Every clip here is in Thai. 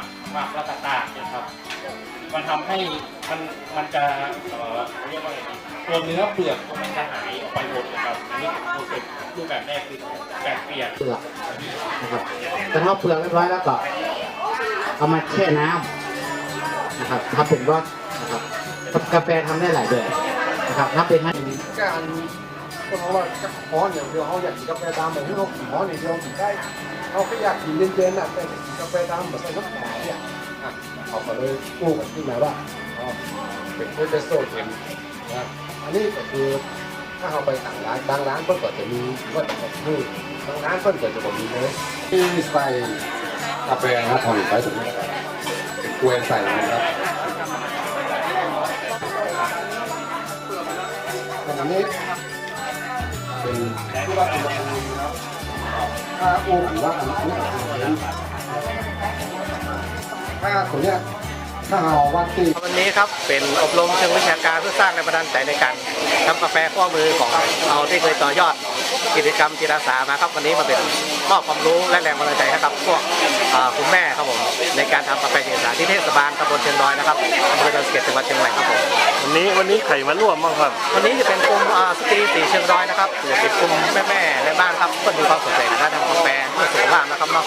ากหมากแล้วก็ตากนะครับ มันทำให้มันมันจะเอ่อเรียกว่าไงดีตัวเนื้อเปลือกมันจะหายออกไปหมดนะครับอันนี้คือเป็นรูปแบบแรกคือแบบเปลี่ยนเปลือกนะครับแต่ถ้าเปลือกเรียบร้อยแล้วก็เอามาแช่น้ำนะครับทำเผมก็นะครับกาแฟทำได้หลายแบบนะครับถ้าเป็นให้ การ ก็เพราะว่าจะฮ้อนอย่างเดียวเขาอยากกินกาแฟดำแบบที่เขากินฮ้อนอย่างเดียวกินได้เขาก็อยากกินเย็นๆอะแต่กินกาแฟดำแบบใส่น้ำตาลเนี่ยอะเขาก็เลยปลูกขึ้นมาว่าอ๋อเป็นเอสเปรสโซ่เค็มนะอันนี้ก็คือถ้าเราไปต่างร้านบางร้านเพิ่นก็จะมีว่าแบบนี้บางร้านเพิ่นก็จะบอกมีเลยที่ใส่กาแฟนะทำไปสุดเป็นกล้วยใส่นะครับอันนี้ เป็นที่ว่าเป็นนะครับถ้าโอ้หรือว่าอันนี้ถ้าตัวเนี้ยถ้าเราวัดที่วันนี้ครับเป็นอบรมเชิงวิชาการเพื่อสร้างแรงบันดาลใจในการทำกาแฟข้อมือของเราที่เคยต่อยอด กิจกรรมจิตอาสามาครับวันนี้มาเป็นมอบความรู้และแรงบันดาลใจให้กับพวกอ่าคุณแม่ครับผมในการทำกาแฟจิตอาสาที่เทศบาลตำบลเชียงดอยนะครับอำเภอดอยสะเก็ดจังหวัดเชียงใหม่ครับผมวันนี้วันนี้ใครมาร่วมบ้างครับ วันนี้จะเป็นกลุ่มอ่าสตรีสีเชียงดอยนะครับหรือเป็นกลุ่มแม่ๆในบ้านครับเพื่อมีความสนใจในการทำกาแฟเพื่อสุขภาพนะครับเนาะ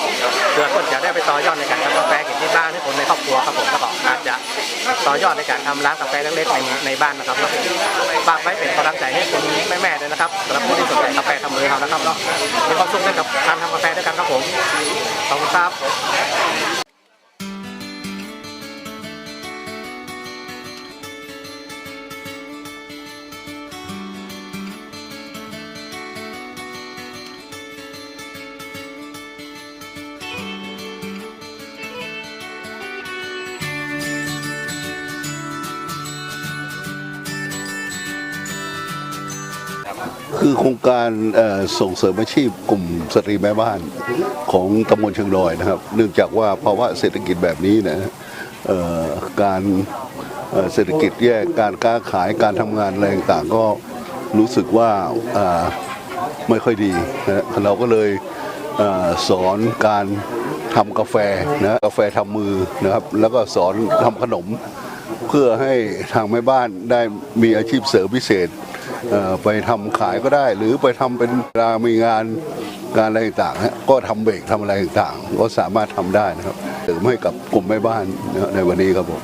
เพื่อคนจะได้ไปต่อยอดในการทำกาแฟกินที่บ้านให้คน ต่อยอดในการทำร้านกาแฟเล็กๆในในบ้านนะครับเนาฝากไว้เป็นกำลังใจให้คุณแม่ๆด้วยนะครับสำหรับผู้ที่สนใจกาแฟทำมือเขานะครับเนาะมีความสุขกับการทำกาแฟด้วยกันครับผมขอบคุณครับ คือโครงการส่งเสริมอาชีพกลุ่มสตรีแม่บ้านของตำบลเชียงดอยนะครับ เนื่องจากว่าภาวะเศรษฐกิจแบบนี้นะเอ่อการเศรษฐกิจแย่การค้าขายการทำงานอะไรต่างก็รู้สึกว่าไม่ค่อยดีนะเราก็เลยอสอนการทำกาแฟนะกาแฟทำมือนะครับ แล้วก็สอนทำขนม เพื่อให้ทางแม่บ้านได้มีอาชีพเสริมพิเศษ ไปทำขายก็ได้ หรือไปทำเป็นเวลามีงานงานอะไรต่างๆก็ทำเบรกทำอะไรต่างๆก็สามารถทำได้นะครับเสริมให้กับกลุ่มแม่บ้านในวันนี้ครับผม